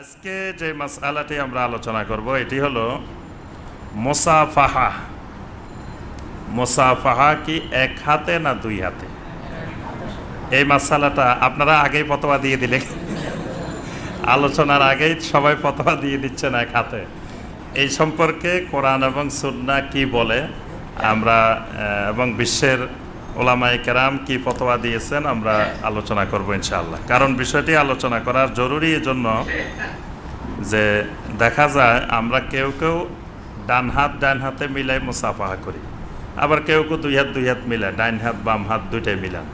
আজকে যে মাসালাটি আমরা আলোচনা করব, এটি হলো মোসাফাহা। মোসাফাহা কি এক হাতে না দুই হাতে? এই মাসালাটা আপনারা আগেই পতোয়া দিয়ে দিলে আলোচনার আগেই সবাই পতোয়া দিয়ে দিচ্ছেন এক হাতে। এই সম্পর্কে কোরআন এবং সুন্না কি বলে, আমরা এবং বিশ্বের ওলামাই কেরাম কি ফতোয়া দিয়েছেন আমরা আলোচনা করব ইনশাআল্লাহ। কারণ বিষয়টি আলোচনা করার জরুরি এজন্য যে দেখা যায় আমরা কেউ কেউ ডান হাত, ডান হাতে মিলাই মুসাফাহা করি। আবার কেউ কেউ দুই হাত দুই হাত মিলায়, ডাইন হাত, বাম হাত দুইটাই মিলান।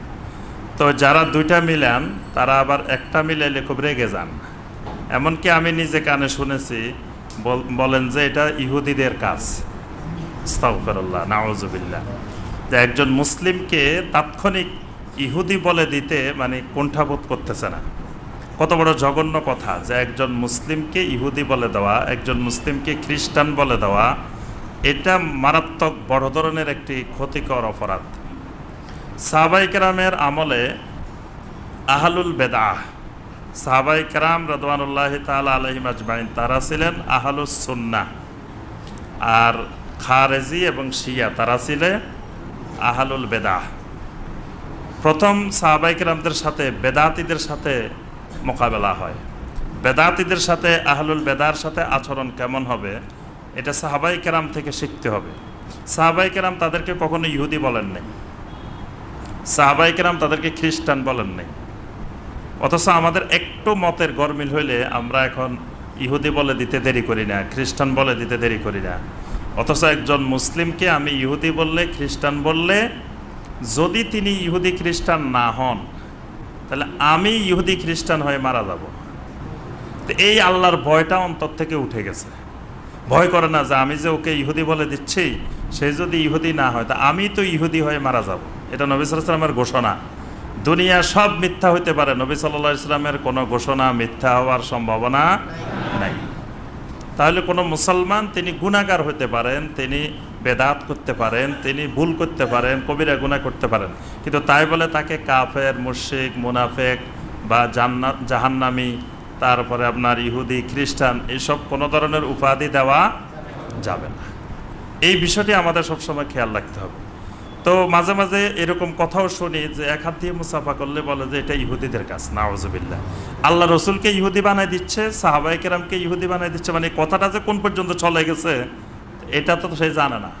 তো যারা দুইটা মিলান, তারা আবার একটা মিলাইলে খুব রেগে যান। এমনকি আমি নিজে কানে শুনেছি, বল- বলেন যে এটা ইহুদিদের কাজ। আস্তাগফিরুল্লাহ, নাউজুবিল্লাহ। একজন মুসলিমকে তাৎক্ষণিক ইহুদি বলে দিতে মানে কুণ্ঠাবোধ করতেছে না। কত বড় জঘন্য কথা যে একজন মুসলিমকে ইহুদি বলে দেওয়া, একজন মুসলিমকে খ্রিস্টান বলে দেওয়া, এটা মারাত্মক বড় ধরনের একটি ক্ষতিকর অপরাধ। সাহাবাই কেরামের আমলে আহলুল বেদাহ, সাহাবাই কেরাম রদওয়ানুল্লাহ তাল আলহিম আজমাইন তারা ছিলেন আহলুস সুন্না আর খারেজি এবং শিয়া, তারা ছিলেন আহলুল বেদাহ প্রথম সাহাবাই কেরামদের সাথে বেদাতিদের সাথে মোকাবেলা হয়। বেদাতিদের সাথে, আহলুল বেদার সাথে আচরণ কেমন হবে, এটা সাহাবাই কেরাম থেকে শিখতে হবে। সাহাবাই কেরাম তাদেরকে কখনো ইহুদি বলেন নাই। সাহাবাই কেরাম তাদেরকে খ্রিস্টান বলেন নাই। অথচ আমাদের একটু মতের গরমিল হইলে আমরা এখন ইহুদি বলে দিতে দেরি করি না, খ্রিস্টান বলে দিতে দেরি করি না। অথচ একজন মুসলিমকে আমি ইহুদি বললে, খ্রিস্টান বললে, যদি তিনি ইহুদি খ্রিস্টান না হন, তাহলে আমি ইহুদি খ্রিস্টান হয়ে মারা যাব। তো এই আল্লাহর ভয়টা অন্তর থেকে উঠে গেছে। ভয় করে না যে আমি যে ওকে ইহুদি বলে দিচ্ছি, সে যদি ইহুদি না হয়, তা আমি তো ইহুদি হয়ে মারা যাব। এটা নবী সাল্লামের ঘোষণা। দুনিয়া সব মিথ্যা হইতে পারে। নবী সাল্লাহ ইসলামের কোনো ঘোষণা মিথ্যা হওয়ার সম্ভাবনা তাহলে কোনো মুসলমান তিনি গুণাগার হতে পারেন, তিনি বেদাত করতে পারেন, তিনি ভুল করতে পারেন, কবিরা গুণা করতে পারেন। কিন্তু তাই বলে তাকে কাফের মুর্শিক মুনাফেক বা জান্নাত, জাহান্নামি, তারপরে আপনার ইহুদি, খ্রিস্টান এইসব কোনো ধরনের উপাধি দেওয়া যাবে না। এই বিষয়টি আমাদের সবসময় খেয়াল রাখতে হবে। তো মাঝে মাঝে এরকম কথাও শুনি যে এক হাত দিয়ে মুসাফা করলে বলে যে এটা ইহুদিদের কাজ নাওজবিল্লা আল্লাহ রসুলকে ইহুদি বানাই দিচ্ছে সাহাবাই কেরামকে ইহুদি বানাই দিচ্ছে মানে কথাটা যে কোন পর্যন্ত চলে গেছে এটা তো সে জানে না।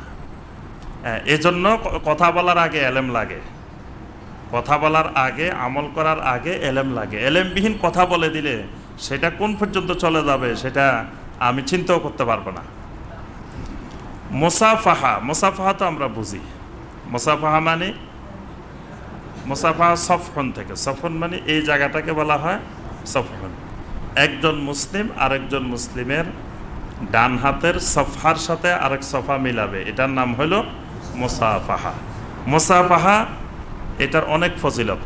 হ্যাঁ, এজন্য কথা বলার আগে এলেম লাগে। কথা বলার আগে আমল করার আগে এলেম লাগে। এলেমবিহীন কথা বলে দিলে সেটা কোন পর্যন্ত চলে যাবে সেটা আমি চিন্তাও করতে পারব না। মোসাফাহা মোসাফাহা তো আমরা বুঝি। মোসাফাহা মানে? মোসাফাহা সফন থেকে। সফন মানে এই জায়গাটাকে বলা হয় সফন একজন মুসলিম আরেকজন মুসলিমের ডান হাতের সফার সাথে আরেক সফা মিলাবে। এটার নাম হলো মোসাফাহা। মোসাফাহা এটার অনেক ফজিলত।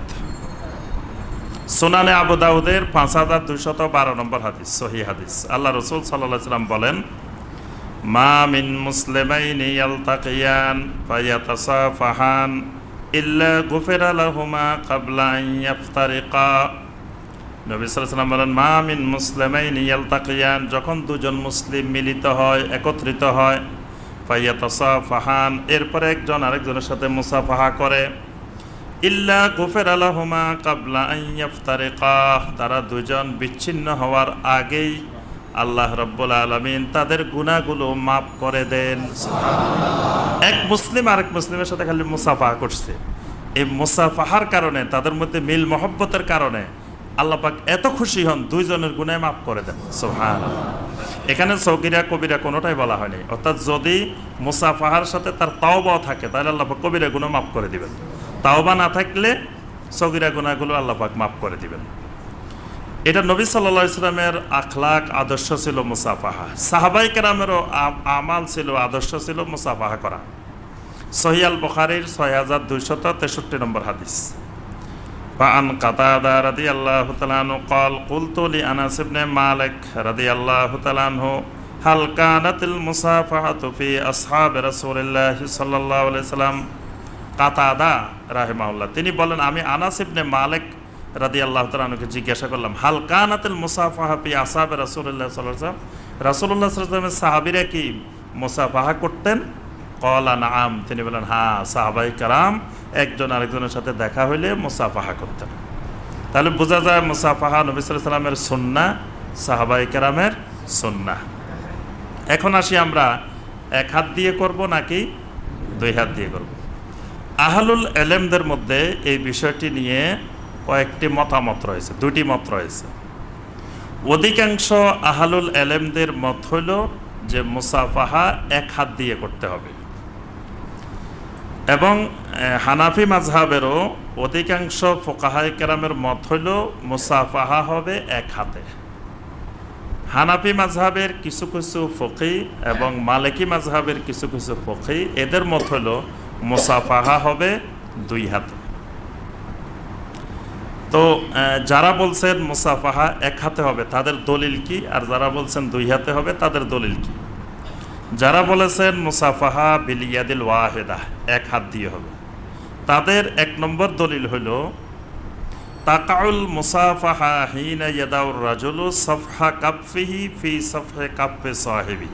সোনানে আবু দাউদের পাঁচ হাজার দুইশত বারো নম্বর হাদিস সহি হাদিস। আল্লাহ রসুল সাল্লাহ সাল্লাম বলেন মা মিন মুসলিমাইনি ইয়ালতাকিয়ান ফায়াতাসাফাহান ইল্লা গুফিরা লাহুমা ক্বাবলা আন ইয়াফতারিকা। নবী সাল্লাল্লাহু আলাইহি ওয়াসাল্লাম বলেন, মা মিন মুসলিমাইনি ইয়ালতাকিয়ান, যখন দুজন মুসলিম মিলিত হয়, একত্রিত হয়, ফায়াতাসাফাহান, এরপরে একজন আরেকজনের সাথে মুসাফাহা করে। ইল্লা গুফের আলাহুমা কাবলা আইয়াফতারেকা তারা দুজন বিচ্ছিন্ন হওয়ার আগেই আল্লাহ রব্বুল আলমিন তাদের গুণাগুলো মাফ করে দেন। এক মুসলিম আরেক মুসলিমের সাথে খালি মুসাফা করছে। এই মুসাফাহার কারণে, তাদের মধ্যে মিল মহব্বতের কারণে আল্লাহ পাক এত খুশি হন, দুইজনের গুণায় মাফ করে দেন। সোহান এখানে সৌকিরা কবিরা কোনোটাই বলা হয়নি। অর্থাৎ যদি মুসাফাহার সাথে তার তাওবাও থাকে, তাহলে আল্লাহ পাক কবিরা গুণ মাফ করে দিবেন। তাওবা না থাকলে সগিরা গুণাগুলো আল্লাহ পাক মাফ করে দিবেন। এটা নবী সাল্লা ইসলামের আখলাক আদর্শ ছিল মুসাফাহা সাহাবাই কেরামেরও আ- আমাল ছিল আদর্শ ছিল মুসাফাহা করা সহিয়াল বখারির ছয় হাজার দুইশত তেষট্টি নম্বর হাদিস فعن قتادة رضي الله تعالى عنه قال قلت لأنس بن مالك رضي الله تعالى عنه هل كانت المصافحة في أصحاب رسول الله صلى الله عليه وسلم কাতাদা রাহেমাউল্লাহ তিনি বলেন আমি আনাস ইবনে মালিক রাদি আল্লাহ তালকে জিজ্ঞাসা করলাম, হাল কানাতেল মুসাফাহা পি আসাবে রাসুল্লাহ সাল্লাম রাসুল্লাহ সাল্লামের সাহাবিরা কি মুসাফাহা করতেন? কলা নাম তিনি বলেন হ্যাঁ সাহাবাই কারাম, একজন আরেকজনের সাথে দেখা হইলে মুসাফাহা করতেন। তাহলে বোঝা যায় মুসাফাহা নবী সাল্লামের সন্না সাহাবাই কারামের সন্না এখন আসি আমরা, এক হাত দিয়ে করব নাকি দুই হাত দিয়ে করব? আহলুল এলেমদের মধ্যে এই বিষয়টি নিয়ে কয়েকটি মতামত রয়েছে, দুটি মত রয়েছে। অধিকাংশ আহলুল এলেমদের মত হইল যে মুসাফাহা এক হাত দিয়ে করতে হবে। এবং হানাফি মাঝহাবেরও অধিকাংশ ফোকাহাই কেরামের মত হইল মুসাফাহা হবে এক হাতে। হানাফি মাঝহাবের কিছু কিছু ফকি এবং মালিকি মাঝহাবের কিছু কিছু ফকি এদের মত হইল মুসাফাহা হবে দুই হাতে। তো যারা বলছেন মুসাফাহা এক হাতে হবে, তাদের দলিল কি? আর যারা বলছেন দুই হাতে হবে, তাদের দলিল কি? যারা বলেছেন মুসাফাহা বিলিয়াদিল ওয়াহেদা, এক হাত দিয়ে হবে, তাদের এক নম্বর দলিল হইল তাকাউল মুসাফাহা হিনা ইয়াদাউর রাজুলু সফহা কাপ্ফিহি ফি সফহে কাপ্পে সাহেবি।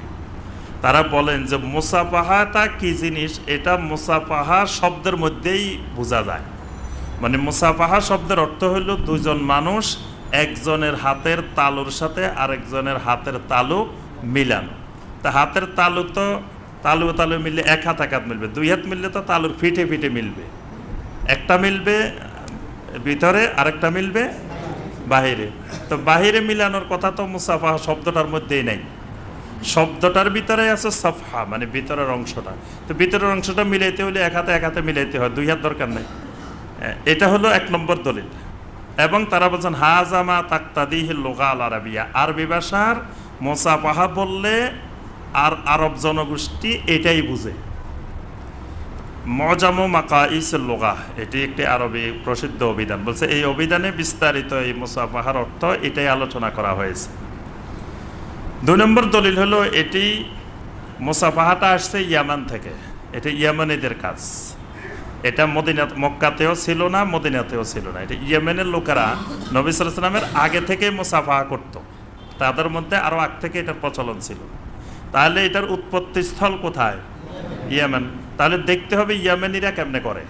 তারা বলেন যে মুসাফাহাটা কি জিনিস? এটা মুসাফাহা শব্দের মধ্যেই বোঝা যায়। মানে মুসাফাহা শব্দের অর্থ হইল দুজন মানুষ একজনের হাতের তালুর সাথে আরেকজনের হাতের তালু মিলানো। তা হাতের তালু তো তালু তালু মিললে এক হাত এক হাত মিলবে, দুই হাত মিললে তো তালুর ফিটে ফিটে মিলবে। একটা মিলবে ভিতরে, আরেকটা মিলবে বাহিরে। তো বাহিরে মিলানোর কথা তো মুসাফাহা শব্দটার মধ্যেই নাই। শব্দটার ভিতরে আছে সাফা মানে ভিতরের অংশটা। তো ভিতরের অংশটা মিলাইতে হলে এক হাতে এক হাতে মিলাইতে হয়, দুই হাত দরকার নেই। এটা হলো এক নম্বর দলিল। এবং তারা বলছেন হাজামা তাক্তাদিহ লোকা আল আরবিয়া। আরবি ভাষার মোসাফাহা বললে আর আরব জনগোষ্ঠী এটাই বুঝে। মজামো মাকা ইসের লোগা, এটি একটি আরবি প্রসিদ্ধ অভিধান। বলছে, এই অভিধানে বিস্তারিত এই মুসাফাহার অর্থ এটাই আলোচনা করা হয়েছে। দুই নম্বর দলিল হলো, এটি মুসাফাহাটা আসছে ইয়ামান থেকে। এটা ইয়ামানিদের কাজ। এটা মদিনা মক্কাতেও ছিল না, মদিনাতেও ছিল না। এটা ইয়েমেনের লোকেরা নবী সালামের আগে থেকে মুসাফাহা করত। তাদের মধ্যে আরও আগ থেকে এটার প্রচলন ছিল। তাহলে এটার উৎপত্তি স্থল কোথায়? ইয়েমেন। তাহলে দেখতে হবে ইয়ামেনিরা কেমনে করে।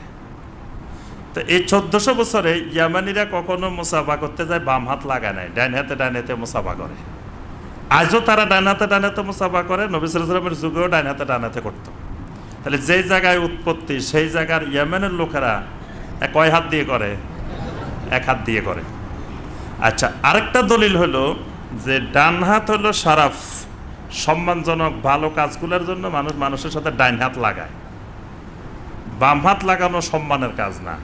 তো এই চোদ্দশো বছরে ইয়ামানিরা কখনো মুসাফা করতে যায়, বাম হাত লাগায় নাই ডাইন হাতে ডাইন হাতে মুসাফা করে। আজও তারা ডাইন হাতে ডাইন হাতে মুসাফা করে, নবী সালামের যুগেও ডাইন হাতে ডাইন হাতে করতো। তাহলে যেই জায়গায় উৎপত্তি, সেই জায়গার ইয়েমেনের লোকেরা কয় হাত দিয়ে করে? এক হাত দিয়ে করে। আচ্ছা আরেকটা দলিল হলো যে ডান হাত হলো সারাফ, সম্মানজনক, ভালো কাজগুলোর জন্য মানুষ মানুষের সাথে ডাইন হাত লাগায়। বাম হাত লাগানো সম্মানের কাজ না।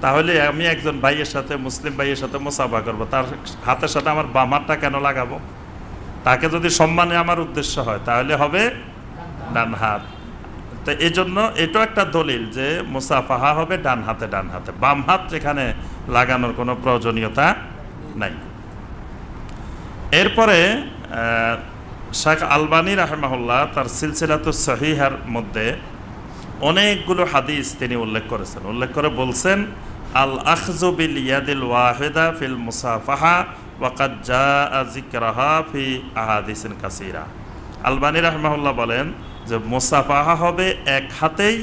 তাহলে আমি একজন ভাইয়ের সাথে, মুসলিম ভাইয়ের সাথে মোসাফা করব, তার হাতের সাথে আমার বাম হাতটা কেন লাগাবো? তাকে যদি সম্মানে আমার উদ্দেশ্য হয়, তাহলে হবে ডান হাত। তো এই জন্য এটাও একটা দলিল যে মুসাফাহা হবে ডান হাতে ডান হাতে। বাম হাত যেখানে লাগানোর কোনো প্রয়োজনীয়তা নাই। এরপরে শেখ আলবানী রাহমাহুল্লাহ তার সিলসিলাতু সহিহার মধ্যে অনেকগুলো হাদিস তিনি উল্লেখ করেছেন। উল্লেখ করে বলছেন আল আখজু বিল ইয়াদিল ওয়াহেদা ফিল মুসাফাহা ওয়াকাদ জা জিকরাহা ফি আহাদিসিন কাসিরা। আলবানী রাহমাহুল্লাহ বলেন যে মোসাফাহা হবে এক হাতেই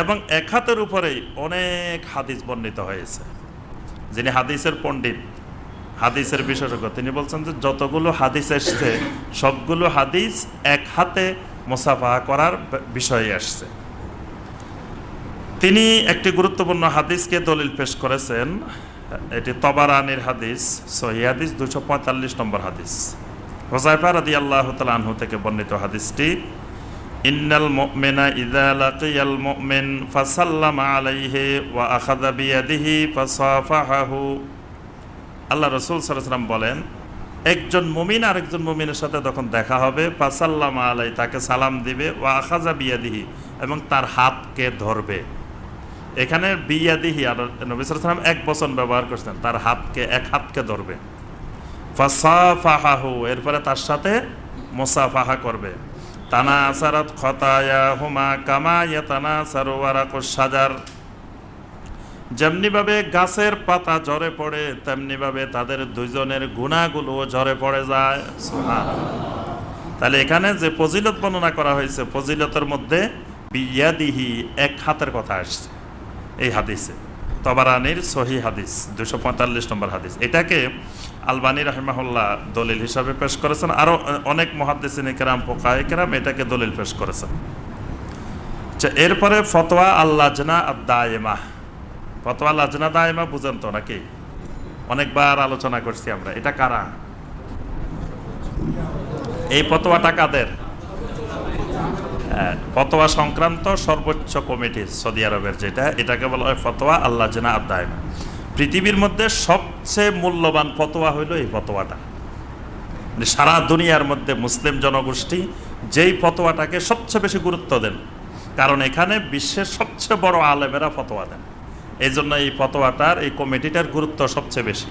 এবং এক হাতের উপরেই অনেক হাদিস বর্ণিত হয়েছে। যিনি হাদিসের পণ্ডিত, হাদিসের বিশেষজ্ঞ, তিনি বলছেন যে যতগুলো হাদিস এসছে, সবগুলো হাদিস এক হাতে মোসাফাহা করার বিষয়ে আসছে। তিনি একটি গুরুত্বপূর্ণ হাদিসকে দলিল পেশ করেছেন। এটি তবারানির হাদিস, সহি হাদিস দুশো পঁয়তাল্লিশ নম্বর হাদিস। হোজাইফা রাদি আল্লাহ আনহু থেকে বর্ণিত হাদিসটি ইন্নাল মুমিনা ইযা লাকিয়াল মুমিন ফাসাল্লামা আলাইহি ওয়া আখাযা বিয়াদিহি ফাসাফাহাহু। আল্লাহ রসুল সাল্লাম বলেন, একজন মুমিন আরেকজন মুমিনের সাথে তখন দেখা হবে, ফাসাল্লামা আলাই, তাকে সালাম দিবে ও আখাজা বিয়াদিহি, এবং তার হাতকে ধরবে। এখানে বিয়াদিহি, আর নবী সাল্লাম এক বচন ব্যবহার করছেন, তার হাতকে, এক হাতকে ধরবে। ফাসাফাহাহু, এরপরে তার সাথে মোসাফাহা করবে। তানা আসারাত খতায়া হুমা কামা ইয়াতানা সারোয়ারাকুস সাজার যেমনিভাবে গাছের পাতা ঝরে পড়ে তেমনিভাবে তাদের দুইজনের গুণাগুলো ঝরে পড়ে যায়। তাহলে এখানে যে ফজিলত বর্ণনা করা হয়েছে, ফজিলতের মধ্যে বিয়াদিহি এক হাতের কথা আসছে এই হাদিসে। তবারানির সহি হাদিস, দুশো পঁয়তাল্লিশ নম্বর হাদিস। এটাকে আলবানী রহমাহুল্লাহ দলিল হিসাবে পেশ করেছেন। আরও অনেক মহাদ্দেসিন কেরাম পোকায় কেরাম এটাকে দলিল পেশ করেছেন। আচ্ছা, এরপরে ফতোয়া আল্লাজনা দায়েমা ফতোয়া লাজনা দায়েমা বুঝেন তো নাকি? অনেকবার আলোচনা করছি আমরা। এটা কারা? এই ফতোয়াটা কাদের? হ্যাঁ, ফতোয়া সংক্রান্ত সর্বোচ্চ কমিটি সৌদি আরবের যেটা এটাকে বলা হয় ফতোয়া আল্লাহ জেনা আদায়মা পৃথিবীর মধ্যে সবচেয়ে মূল্যবান ফতোয়া হইল এই ফতোয়াটা। মানে সারা দুনিয়ার মধ্যে মুসলিম জনগোষ্ঠী যেই ফতোয়াটাকে সবচেয়ে বেশি গুরুত্ব দেন, কারণ এখানে বিশ্বের সবচেয়ে বড় আলেমেরা ফতোয়া দেন। এই জন্য এই ফতোয়াটার, এই কমিটিটার গুরুত্ব সবচেয়ে বেশি।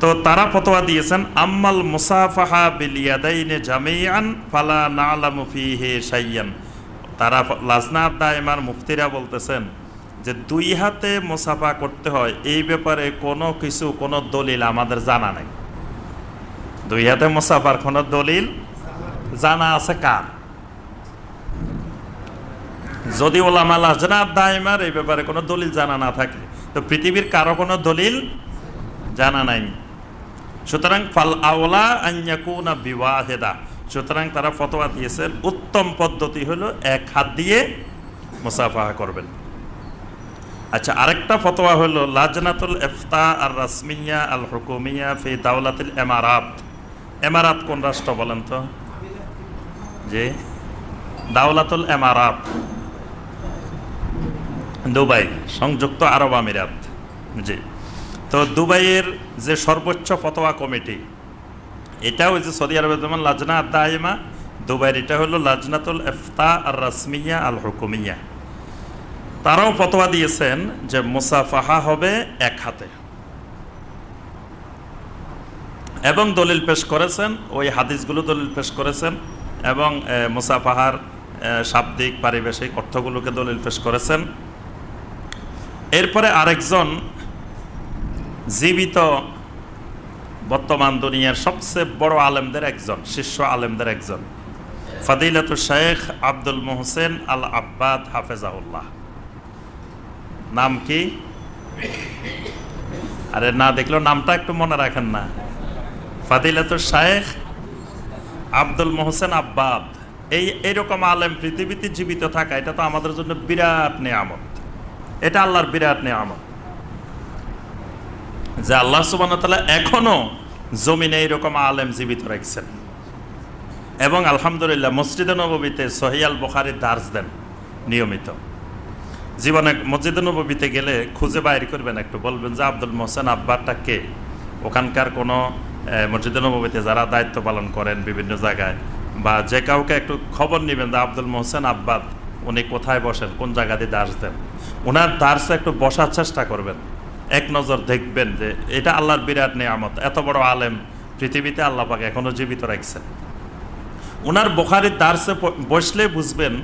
তো তারা ফতোয়া দিয়েছেন, আম্মাল মুসাফাহা বিলিয়াদাইনে জামিয়ান ফালা নালামু হে সাইয়ান তারা লাজনা দায়মার মুফতিরা বলতেছেন যে দুই হাতে মুসাফা করতে হয়, এই ব্যাপারে কোনো কিছু, কোনো দলিল আমাদের জানা নেই। দুই হাতে মুসাফার কোনো দলিল জানা আছে কার? যদি ওলামা লাজনা দায়মার এই ব্যাপারে কোনো দলিল জানা না থাকে, তো পৃথিবীর কারও কোনো দলিল জানা নাই। সুতরাং ফাল আওলা আইয়াকুনা বিওয়াহেদা। সুতরাং তারা ফতোয়া দিয়েছেন, উত্তম পদ্ধতি হলো এক হাত দিয়ে মুসাফাহা করবেন। আচ্ছা আরেকটা ফতোয়া হলো, লাজনাতুল এফতা আর রাসমিয়া আল হুকুমিয়া ফি দাওলাতুল এমারাত। এমারাত কোন রাষ্ট্র বলেন তো? জি। দাওলাতুল এমারাত। দুবাই, সংযুক্ত আরব আমিরাত। জি। তো দুবাইয়ের যে সর্বোচ্চ ফতোয়া কমিটি এটা ওই যে সৌদি আরবের যেমন লাজনা আদাইমা দুবাইয়ের এটা হলো লাজনাতুল এফতা আর রাসমিয়া আল হুকুমিয়া তারাও ফতোয়া দিয়েছেন যে মুসাফাহা হবে এক হাতে। এবং দলিল পেশ করেছেন, ওই হাদিসগুলো দলিল পেশ করেছেন এবং মুসাফাহার শাব্দিক পারিবেশিক অর্থগুলোকে দলিল পেশ করেছেন। এরপরে আরেকজন জীবিত বর্তমান দুনিয়ার সবচেয়ে বড় আলেমদের একজন, শীর্ষ আলেমদের একজন ফাদিলাতু শেখ আব্দুল মোহসেন আল আব্বাদ হাফেজাউল্লাহ নাম কি? আরে না দেখলেও নামটা একটু মনে রাখেন না। ফাদিলাতু শেখ আব্দুল মোহসেন আব্বাদ। এই এইরকম আলেম পৃথিবীতে জীবিত থাকা, এটা তো আমাদের জন্য বিরাট নেয়ামত। এটা আল্লাহর বিরাট নেয়ামত। যে আল্লাহ সুবান তালা এখনও জমিনে এইরকম আলেম জীবিত রাখছেন। এবং আলহামদুলিল্লাহ মসজিদে নবীতে সহিয়াল বখারির দার্স দেন নিয়মিত। জীবনে মসজিদে নবীতে গেলে খুঁজে বাইর করবেন একটু। বলবেন যে আব্দুল মোহসেন আব্বারটা কে? ওখানকার কোনো মসজিদে নবীতে যারা দায়িত্ব পালন করেন বিভিন্ন জায়গায়, বা যে কাউকে একটু খবর নেবেন যে আব্দুল মোহসেন আব্বাদ, উনি কোথায় বসেন, কোন জায়গাতে দাস দেন? ওনার দার্সে একটু বসার চেষ্টা করবেন। এক নজর দেখবেন যে এটা আল্লাহর বিরাট নিয়ামত। এত বড় আলেম পৃথিবীতে আল্লাহ পাক এখনও জীবিত রাখছেন। ওনার বোখারির দার্সে বসলে বুঝবেন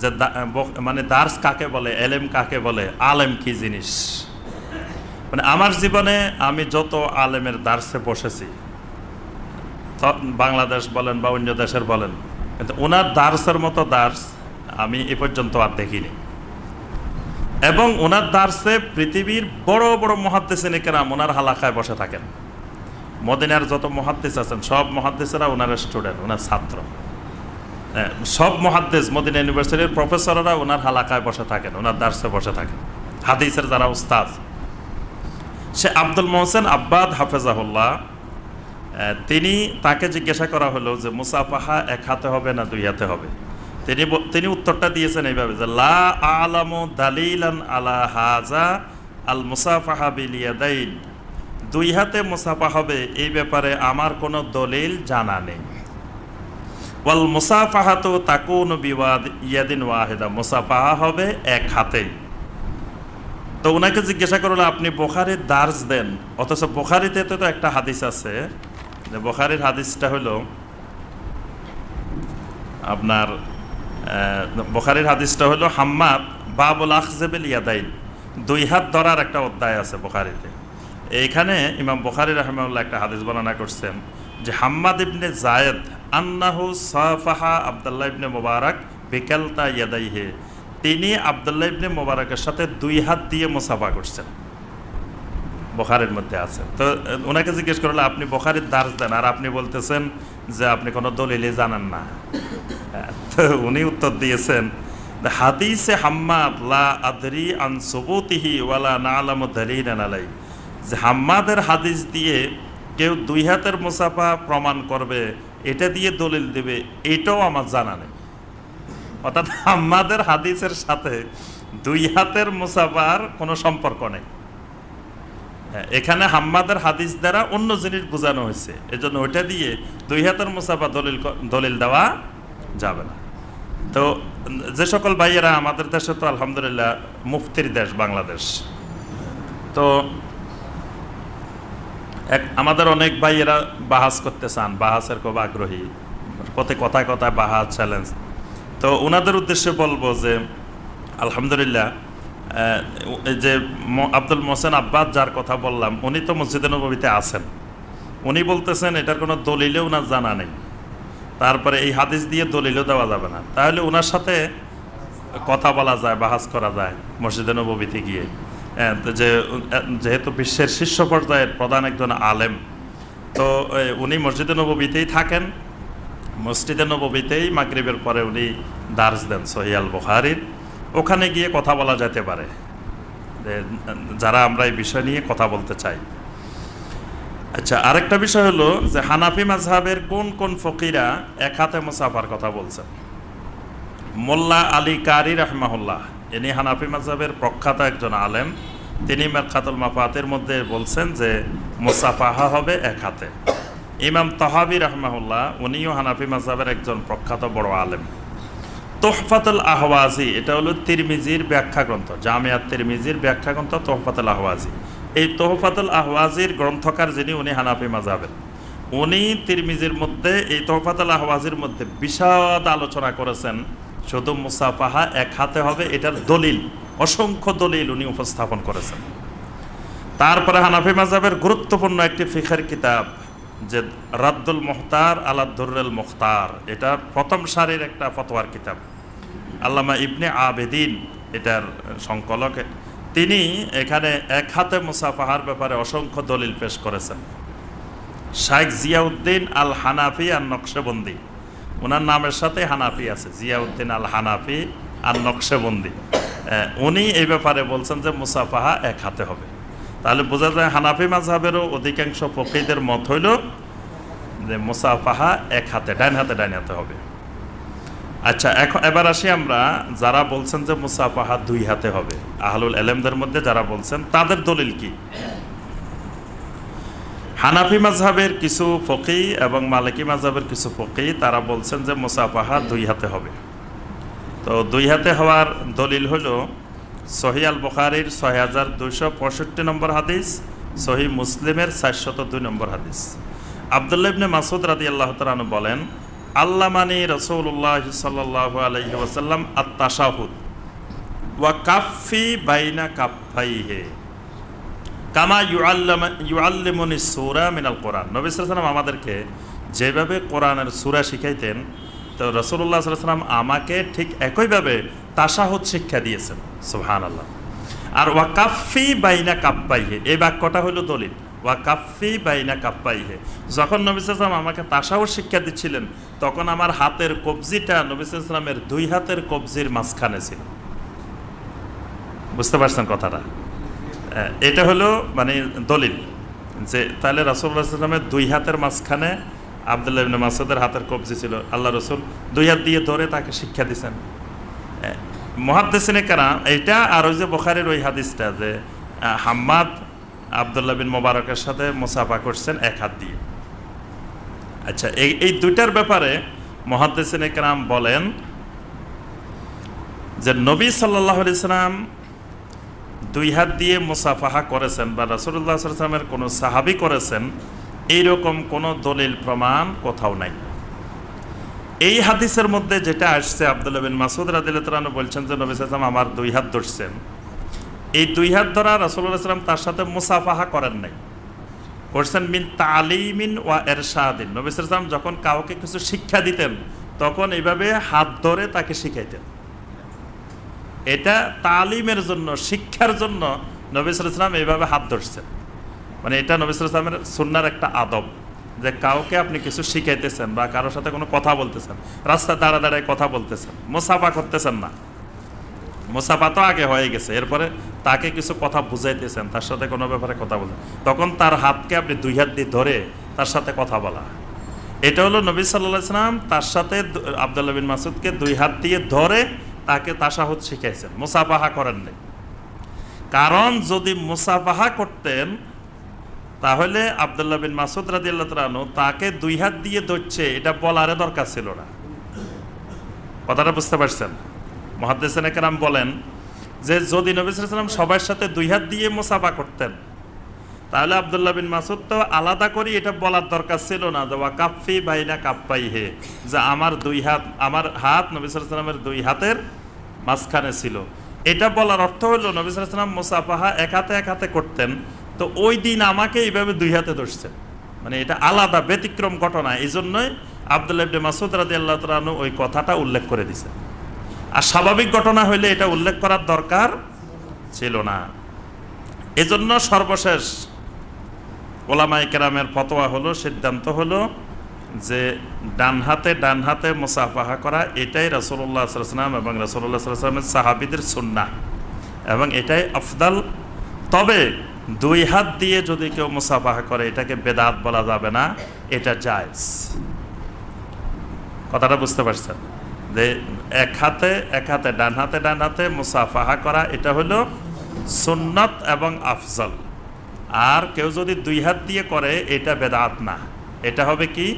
যে মানে দার্স কাকে বলে, এলেম কাকে বলে, আলেম কি জিনিস? মানে আমার জীবনে আমি যত আলেমের দার্সে বসেছি বাংলাদেশ বলেন বা অন্য দেশের বলেন, কিন্তু ওনার দার্সের মতো দার্স আমি এ পর্যন্ত আর দেখিনি। এবং ওনার দার্সে পৃথিবীর বড় বড় মহাদ্দেশিনে কেরাম ওনার হালাকায় বসে থাকেন। মদিনার যত মহাদ্দেশ আছেন, সব মহাদ্দেশেরা ওনার স্টুডেন্ট, ওনার ছাত্র। সব মহাদ্দেশ মদিনা ইউনিভার্সিটির প্রফেসররা ওনার হালাকায় বসে থাকেন, ওনার দার্সে বসে থাকেন। হাদিসের যারা উস্তাদ, সে আব্দুল মোহসেন আব্বাদ হাফেজাহুল্লাহ তিনি তাকে জিজ্ঞাসা করা হলো যে, মুসাফাহা এক হাতে হবে না দুই হাতে হবে? তিনি তিনি উত্তরটা দিয়েছেন এইভাবে যে, লা আলামু দালিলান আলা হাজা আল মুসাফাহা বিলিয়াদাইন। দুই হাতে মুসাফা হবে, এই ব্যাপারে আমার কোনো দলিল জানা নেই। ওয়াল মুসাফাহাতু তাকুন বিওয়াদ ইয়াদিন ওয়াহিদা। মুসাফাহা হবে এক হাতেই তো ওনাকে জিজ্ঞাসা করল, আপনি বোখারির দার্স দেন? অথচ বোখারিতে তো একটা হাদিস আছে। যে বোখারির হাদিসটা হলো, আপনার বোখারির হাদিসটা হলো, হাম্মাদ বাবুল আখজেবেল ইয়াদাইন। দুই হাত ধরার একটা অধ্যায় আছে বোখারিতে। এইখানে ইমাম বোখারি রহমাউল্লাহ একটা হাদিস বর্ণনা করছেন যে হাম্মাদ ইবনে জায়েদ আন্নাহু সাফাহা আবদুল্লাহ ইবনে মোবারক বিকালতা ইয়াদাইহে। তিনি আবদুল্লাহ ইবনে মোবারকের সাথে দুই হাত দিয়ে মুসাফা করছেন। বোখারের মধ্যে আছে। তো ওনাকে জিজ্ঞেস করলে আপনি বোখারির দার্স দেন। আর আপনি বলতেছেন যে আপনি কোনো দলিলে জানান না। হ্যাঁ, তো উনি উত্তর দিয়েছেন হাদিসে হাম্মাদ লা আদরি আন সুবুতিহি ওয়ালা না আলাম আলাই যে হাম্মাদের হাদিস দিয়ে কেউ দুই হাতের মুসাফা প্রমাণ করবে এটা দিয়ে দলিল দেবে এটাও আমার জানা নেই। অর্থাৎ হাম্মাদের হাদিসের সাথে দুই হাতের মুসাফার কোনো সম্পর্ক নেই। হ্যাঁ, এখানে হাম্মাদের হাদিস দ্বারা অন্য জিনিস বোঝানো হয়েছে। এজন্য ওইটা দিয়ে দুই হাতের মুসাফা দলিল দলিল দেওয়া যাবে না। তো যে সকল ভাইয়েরা আমাদের দেশে তো আলহামদুলিল্লাহ মুফতির দেশ বাংলাদেশ। তো এক, আমাদের অনেক ভাই এরা বাহাস করতে চান, বাহাসের খুব আগ্রহী। প্রতি কথায় কথায় বাহাস চ্যালেঞ্জ তো ওনাদের উদ্দেশ্যে বলব যে, আলহামদুলিল্লাহ যে আব্দুল মোহসেন আব্বাস যার কথা বললাম, উনি তো মসজিদে নবীতে আছেন। উনি বলতেছেন, এটার কোনো দলিলে ওনার জানা নেই। তারপরে এই হাদিস দিয়ে দলিলও দেওয়া যাবে না। তাহলে ওনার সাথে কথা বলা যায় বাহাজ করা যায় মসজিদে নবীতে গিয়ে। যে, যেহেতু বিশ্বের শীর্ষ পর্যায়ের প্রধান একজন আলেম, তো উনি মসজিদে নবীতেই থাকেন। মসজিদে নবীতেই মাগরিবের পরে উনি দার্স দেন সহিয়াল বুখারির ওখানে গিয়ে কথা বলা যেতে পারে। যারা আমরা এই বিষয় নিয়ে কথা বলতে চাই। আচ্ছা আরেকটা বিষয় হলো যে, হানাফি মাঝহাবের কোন কোন ফকিরা এক হাতে মুসাফার কথা বলছেন? মোল্লা আলী কারি রহমাহুল্লাহ। ইনি হানাফি মাঝহাবের প্রখ্যাত একজন আলেম। তিনি মেরখাতুল মাফাতের মধ্যে বলছেন যে, মুসাফাহা হবে এক হাতে। ইমাম তহাবি রহমাহুল্লাহ, উনিও হানাফি মাঝহাবের একজন প্রখ্যাত বড় আলেম। তোহফাতুল আহওয়াজি, এটা হলো তিরমিজির ব্যাখ্যা গ্রন্থ জামিয়াত তিরমিজির ব্যাখ্যা গ্রন্থ তোহফাতুল আহওয়াজি। এই তোহফাতুল আহওয়াজির গ্রন্থকার যিনি, উনি হানাফি মাজাবেন উনি তিরমিজির মধ্যে, এই তোহফাতুল আহওয়াজির মধ্যে বিশদ আলোচনা করেছেন। শুধু মুসাফাহা এক হাতে হবে, এটার দলিল, অসংখ্য দলিল উনি উপস্থাপন করেছেন। তারপরে হানাফি মাজাবের গুরুত্বপূর্ণ একটি ফিখের কিতাব, যে রাদ্দুল মোহতার আলাদুরুল মুখতার, এটা প্রথম সারির একটা ফতোয়ার কিতাব। আল্লামা ইবনে আবেদিন এটার সংকলক, তিনি এখানে এক হাতে মুসাফাহার ব্যাপারে অসংখ্য দলিল পেশ করেছেন। শাইখ জিয়াউদ্দিন আল হানাফি আর নকশেবন্দি। ওনার নামের সাথে হানাফি আছে, জিয়াউদ্দিন আল হানাফি আর নকশেবন্দি। উনি এই ব্যাপারে বলছেন যে মুসাফাহা এক হাতে হবে। তাহলে বোঝা যায় হানাফি মাঝহাবেরও অধিকাংশ ফকিদের মত হইল যে মুসাফাহা এক হাতে ডাইন হাতে ডাইন হাতে হবে। আচ্ছা এখন এবার আসি আমরা, যারা বলছেন যে মুসাফাহা দুই হাতে হবে। আহলুল এলেমদের মধ্যে যারা বলছেন, তাদের দলিল কি? হানাফি মাঝহাবের কিছু ফকি এবং মালিকি মাঝহাবের কিছু ফকি, তারা বলছেন যে মুসাফাহা দুই হাতে হবে। তো দুই হাতে হওয়ার দলিল হল সহি আল বখারির ছয় হাজার দুইশো পঁয়ষট্টি নম্বর হাদিস সহি মুসলিমের চারশত দুই নম্বর হাদিস। আবদুল্লাহ ইবনে মাসুদ রাদি আল্লাহ তালু বলেন, আল্লামানি রসৌল্লাহ সাল্লাহ আলহি আত্মাশাহুদ ওয়া কাফি বাইনা কাফাইহে কামা ইউআল্লাম ইউআল্লিমুনি সুরা মিনাল কোরআন। নবী আমাদেরকে যেভাবে কোরআনের সুরা শিখাইতেন, তো রসুল্লাহ সাল্লাম আমাকে ঠিক একইভাবে তাসাহুদ শিক্ষা দিয়েছেন। সুহান আল্লাহ আর ওয়াকাফি বাইনা কাপ্পাইহে এই বাক্যটা হলো দলিল। ওয়াকাফি বাইনা কাপ্পাইহে যখন নবী সাল্লাম আমাকে তাসাহুদ শিক্ষা দিচ্ছিলেন, তখন আমার হাতের কবজিটা নবী সাল্লামের দুই হাতের কবজির মাঝখানে ছিল। বুঝতে পারছেন কথাটা? এটা হলো মানে দলিল যে তাহলে রাসুল্লাহ দুই হাতের মাঝখানে আবদুল্লাহ ইবনে মাসুদের হাতের কবজি ছিল, আল্লাহ রসুল দুই হাত দিয়ে ধরে তাকে শিক্ষা দিছেন। মহাদ্দেসিনে কারাম, এইটা আর ওই যে বোখারের ওই হাদিসটা যে হাম্মাদ আবদুল্লাহ বিন মোবারকের সাথে মুসাফা করছেন এক হাত দিয়ে। আচ্ছা এই এই দুইটার ব্যাপারে মহাদ্দেসিনে কারাম বলেন যে নবী সাল্লাহ সাল্লাম দুই হাত দিয়ে মুসাফাহা করেছেন বা রাসুল্লাহ সাল্লামের কোনো সাহাবি করেছেন, এইরকম কোনো দলিল, প্রমাণ কোথাও নাই। এই হাদিসের মধ্যে যেটা আসছে, আবদুল্লাহ বিন মাসুদ রাদিল্লাহ বলছেন যে, নবী সাল্লাম আমার দুই হাত ধরছেন। এই দুই হাত ধরা রসুল্লাহ সাল্লাম তার সাথে মুসাফাহা করেন নাই। করছেন, মিন তালিমিন ওয়া এরশাদিন। নবী সাল্লাম যখন কাউকে কিছু শিক্ষা দিতেন, তখন এইভাবে হাত ধরে তাকে শিখাইতেন। এটা তালিমের জন্য, শিক্ষার জন্য নবী সাল্লাম এইভাবে হাত ধরছেন। মানে এটা নবী সাল্লামের সুন্নার একটা আদব, যে কাউকে আপনি কিছু শিখাইতেছেন বা কারোর সাথে কোনো কথা বলতেছেন রাস্তায় দাঁড়া দাঁড়ায় কথা বলতেছেন, মুসাফা করতেছেন না। মুসাফা তো আগে হয়ে গেছে, এরপরে তাকে কিছু কথা বুঝাইতেছেন, তার সাথে কোনো ব্যাপারে কথা বলছেন তখন তার হাতকে আপনি দুই হাত দিয়ে ধরে তার সাথে কথা বলা। এটা হলো নবী সাল্লাহ সাল্লাম তার সাথে আবদুল্লাহ বিন মাসুদকে দুই হাত দিয়ে ধরে তাকে তাসাহুদ শিখাইছেন, মুসাফাহা করেন নাই। কারণ যদি মুসাফাহা করতেন, তাহলে আবদুল্লাহ বিন মাসুদ রাজি আল্লাহ তাকে দুই হাত দিয়ে ধরছে, এটা বলারে দরকার ছিল না। কথাটা বুঝতে পারছেন? মহাদ্দেসান একরাম বলেন যে, যদি নবী সাল্লাম সবার সাথে দুই হাত দিয়ে মুসাফা করতেন তাহলে আবদুল্লাহ বিন মাসুদ তো আলাদা করে, এটা বলার দরকার ছিল না, যে কাপ্পি বাইনা কাপ্পাই হে, যে আমার দুই হাত, আমার হাত নবী সাল্লামের দুই হাতের মাঝখানে ছিল। এটা বলার অর্থ হলো, নবী সাল্লাম মুসাফাহা এক হাতে এক হাতে করতেন, তো ওই দিন আমাকে এইভাবে দুই হাতে ধরছেন মানে এটা আলাদা ব্যতিক্রম ঘটনা এই জন্যই আবদুল্লাহ ইবনে মাসুদ রাজি আল্লাহ তালু ওই কথাটা উল্লেখ করে দিছে। আর স্বাভাবিক ঘটনা হইলে এটা উল্লেখ করার দরকার ছিল না। এজন্য সর্বশেষ ওলামাই কেরামের ফতোয়া হলো, সিদ্ধান্ত হলো যে ডান হাতে ডান হাতে মুসাফাহা করা, এটাই রসুল্লাহ সাল্লাম এবং রসুল্লাহ সাল্লামের সাহাবিদের সুন্না এবং এটাই আফদাল। তবে দুই হাত দিয়ে যদি কেউ মুসাফাহা করে, এটাকে বেদাত বলা যাবে না, এটা জায়জ। কথাটা বুঝতে পারছেন? যে এক হাতে এক হাতে, ডান হাতে ডান হাতে মুসাফাহা করা, এটা হলো সুন্নত এবং আফজল। আর কেউ যদি দুই হাত দিয়ে করে, এটা বেদাত না। এটা হবে কি?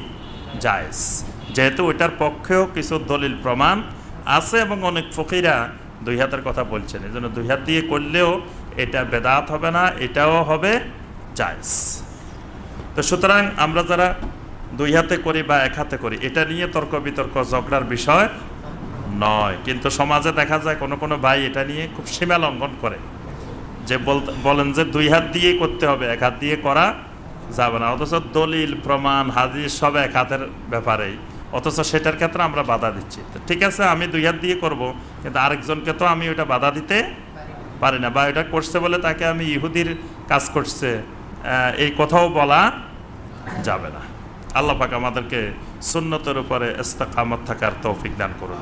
জায়েজ। যেহেতু ওইটার পক্ষেও কিছু দলিল প্রমাণ আছে এবং অনেক ফকিরা দুই হাতের কথা বলছেন। এই জন্য দুই হাত দিয়ে করলেও এটা বেদাত হবে না, এটাও হবে জায়েজ। তো সুতরাং আমরা যারা দুই হাতে করি বা এক হাতে করি, এটা নিয়ে তর্ক বিতর্ক, ঝগড়ার বিষয় নয়। কিন্তু সমাজে দেখা যায় কোনো কোনো ভাই এটা নিয়ে খুব সীমা লঙ্ঘন করে। যে বলেন যে দুই হাত দিয়ে করতে হবে, এক হাত দিয়ে করা যাবে না। অথচ দলিল, প্রমাণ, হাদিস সব এক হাতের ব্যাপারেই। অথচ সেটার ক্ষেত্রে আমরা বাধা দিচ্ছি। তো ঠিক আছে, আমি দুই হাত দিয়ে করব, কিন্তু আরেকজনকে তো আমি ওইটা বাধা দিতে পারি না, বা এটা করছে বলে তাকে আমি ইহুদির কাজ করছে এই কথাও বলা যাবে না। আল্লাহ পাক আমাদেরকে সুন্নতের উপরে ইস্তেকামত থাকার তৌফিক দান করুন।